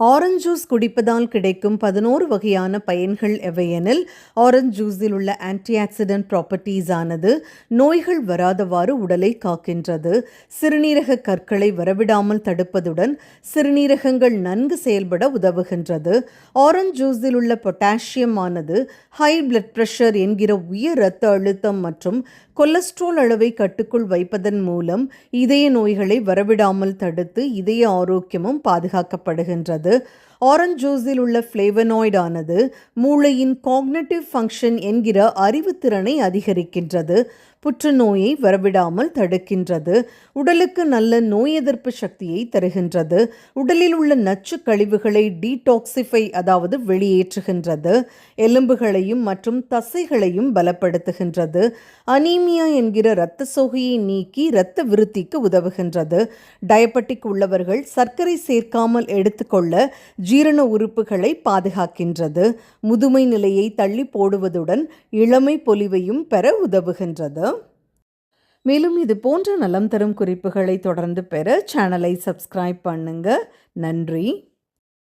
Orange juice குடிப்பதால் கிடைக்கும் பதினோரு வகையான பயன்கள் எவையெனில் ஆரஞ்சு ஜூஸில் உள்ள ஆன்டி ஆக்சிடென்ட் ப்ராப்பர்ட்டிஸ் ஆனது நோய்கள் வராதவாறு உடலை காக்கின்றது. சிறுநீரக கற்களை வரவிடாமல் தடுப்பதுடன் சிறுநீரகங்கள் நன்கு செயல்பட உதவுகின்றது. ஆரஞ்சு ஜூஸில் உள்ள பொட்டாசியம் ஆனது ஹை பிளட் பிரஷர் என்கிற உயர் இரத்த அழுத்தம் மற்றும் கொலஸ்ட்ரால் அளவை கட்டுக்குள் வைப்பதன் மூலம் இதய நோய்களை வரவிடாமல் தடுத்து இதய ஆரோக்கியமும் பாதுகாக்கப்படுகின்றது. vardı. ஆரஞ்ச் ஜூஸில் உள்ள ஃப்ளேவனாய்டு ஆனது மூளையின் காக்னட்டிவ் ஃபங்க்ஷன் என்கிற அறிவுத்திறனை அதிகரிக்கின்றது. புற்றுநோயை வரவிடாமல் தடுக்கின்றது. உடலுக்கு நல்ல நோய் எதிர்ப்பு சக்தியை தருகின்றது. உடலில் உள்ள நச்சு கழிவுகளை டீடாக்சிஃபை அதாவது வெளியேற்றுகின்றது. எலும்புகளையும் மற்றும் தசைகளையும் பலப்படுத்துகின்றது. அனீமியா என்கிற இரத்த சோகையை நீக்கி இரத்த விருத்திக்கு உதவுகின்றது. டயபெட்டிக் உள்ளவர்கள் சர்க்கரை சேர்க்காமல் எடுத்துக்கொள்ள ஜீரண உறுப்புகளை பாதுகாக்கின்றது. முதுமை நிலையை தள்ளி போடுவதுடன் இளமை பொலிவையும் பெற உதவுகின்றது. மேலும் இது போன்ற நலம் தரும் குறிப்புகளை தொடர்ந்து பெற சேனலை சப்ஸ்கிரைப் பண்ணுங்க. நன்றி.